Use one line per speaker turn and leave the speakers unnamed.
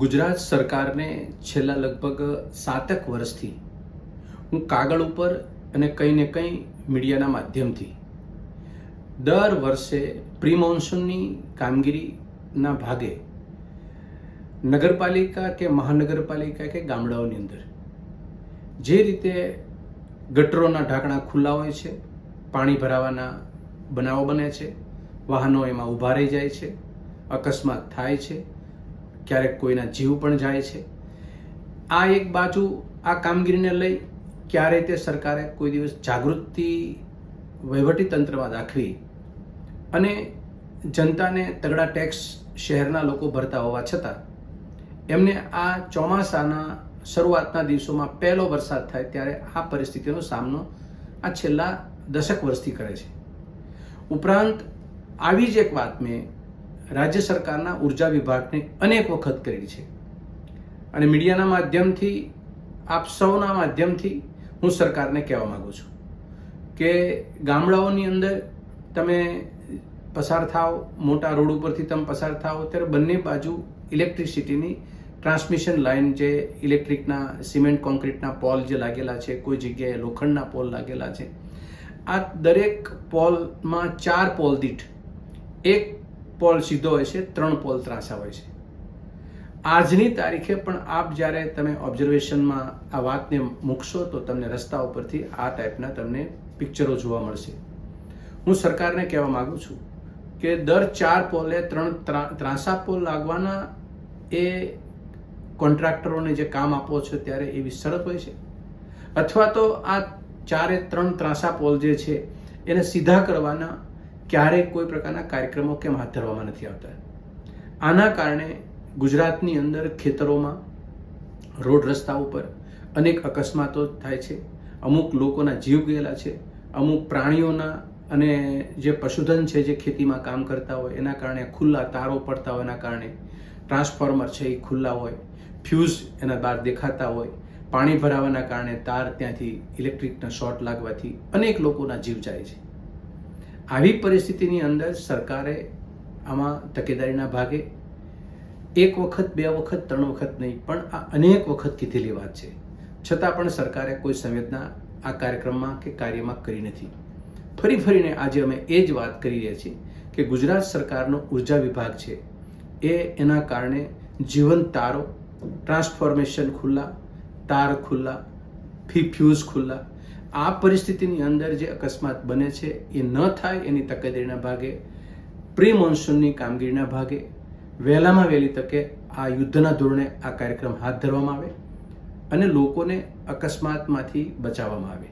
ગુજરાત સરકારને છેલ્લા લગભગ સાતક વર્ષથી હું કાગળ ઉપર અને કંઈ ને કંઈ મીડિયાના માધ્યમથી દર વર્ષે પ્રી મોન્સૂનની કામગીરીના ભાગે નગરપાલિકા કે મહાનગરપાલિકા કે ગામડાઓની અંદર જે રીતે ગટરોના ઢાંકણા ખુલ્લા હોય છે, પાણી ભરાવાના બનાવો બને છે, વાહનો એમાં ઊભા રહી જાય છે, અકસ્માત થાય છે ક્યારેક કોઈના જીવ પણ જાય છે. આ એક બાજુ આ કામગીરીને લઈ ક્યારે તે સરકારે કોઈ દિવસ જાગૃતિ વહીવટી તંત્રમાં દાખવી અને જનતાને તગડા ટેક્સ શહેરના લોકો ભરતા હોવા છતાં એમને આ ચોમાસાના શરૂઆતના દિવસોમાં પહેલો વરસાદ થાય ત્યારે આ પરિસ્થિતિનો સામનો આ છેલ્લા દશક વર્ષથી કરે છે. ઉપરાંત, આવી જ એક વાત મેં રાજ્ય સરકારના ઊર્જા વિભાગને અનેક વખત કરી છે. અને મીડિયાના માધ્યમથી, આપ સૌના માધ્યમથી હું સરકારને કહેવા માગું છું કે ગામડાઓની અંદર તમે પસાર થાવ, મોટા રોડ ઉપરથી તમે પસાર થાવ, ત્યારે બંને બાજુ ઇલેક્ટ્રિસિટીની ટ્રાન્સમિશન લાઇન જે ઇલેક્ટ્રિકના સિમેન્ટ, કોન્ક્રીટના પોલ જે લાગેલા છે, કોઈ જગ્યાએ લોખંડના પોલ લાગેલા છે, આ દરેક પોલમાં ચાર પોલ દીઠ એક પોલ સીધો હોય છે, ત્રણ પોલ ત્રાંસા હોય છે. આજની તારીખે પણ આપ જ્યારે તમે ઓબ્ઝર્વેશનમાં આ વાતને મૂકશો, તો તમને રસ્તા ઉપરથી આ ટાઈપના તમને પિક્ચરો જોવા મળશે. હું સરકારને કહેવા માગું છું કે દર ચાર પોલે ત્રણ ત્રા- ત્રાંસા પોલ લાગવાના એ કોન્ટ્રાક્ટરોને જે કામ આપો છો ત્યારે એવી શરત હોય છે? અથવા તો આ ચારે ત્રણ ત્રાંસા પોલ જે છે, એને સીધા કરવાના ક્યારેય કોઈ પ્રકારના કાર્યક્રમો કેમ હાથ ધરવામાં નથી આવતા. આના કારણે ગુજરાતની અંદર ખેતરોમાં, રોડ રસ્તા ઉપર અનેક અકસ્માતો થાય છે. અમુક લોકોના જીવ ગયેલા છે. અમુક પ્રાણીઓના અને જે પશુધન છે જે ખેતીમાં કામ કરતા હોય, એના કારણે ખુલ્લા તારો પડતા હોય, એના કારણે ટ્રાન્સફોર્મર છે એ ખુલ્લા હોય, ફ્યુઝ એના બહાર દેખાતા હોય, પાણી ભરાવાના કારણે તાર ત્યાંથી ઇલેક્ટ્રિકના શોર્ટ લાગવાથી અનેક લોકોના જીવ જાય છે. આવી પરિસ્થિતિની અંદર સરકારે આમાં તકેદારીના ભાગે એક વખત, બે વખત, ત્રણ વખત નહીં, પણ આ અનેક વખત કીધેલી વાત છે. છતાં પણ સરકારે કોઈ સંવેદના આ કાર્યક્રમમાં કે કાર્યમાં કરી નથી. ફરી ફરીને આજે અમે એ જ વાત કરી રહ્યા છીએ કે ગુજરાત સરકારનો ઊર્જા વિભાગ છે. એ એના કારણે જીવન તારો, ટ્રાન્સફોર્મેશન ખુલ્લા, તાર ખુલ્લા, ફી ફ્યુઝ ખુલ્લા આ પરિસ્થિતિની અંદર જે અકસ્માત બને છે, એ ન થાય એની તકેદારીના ભાગે પ્રી મોન્સૂનની કામગીરીના ભાગે, વહેલામાં વહેલી તકે આ યુદ્ધના ધોરણે આ કાર્યક્રમ હાથ ધરવામાં આવે અને લોકોને અકસ્માતમાંથી બચાવવામાં આવે.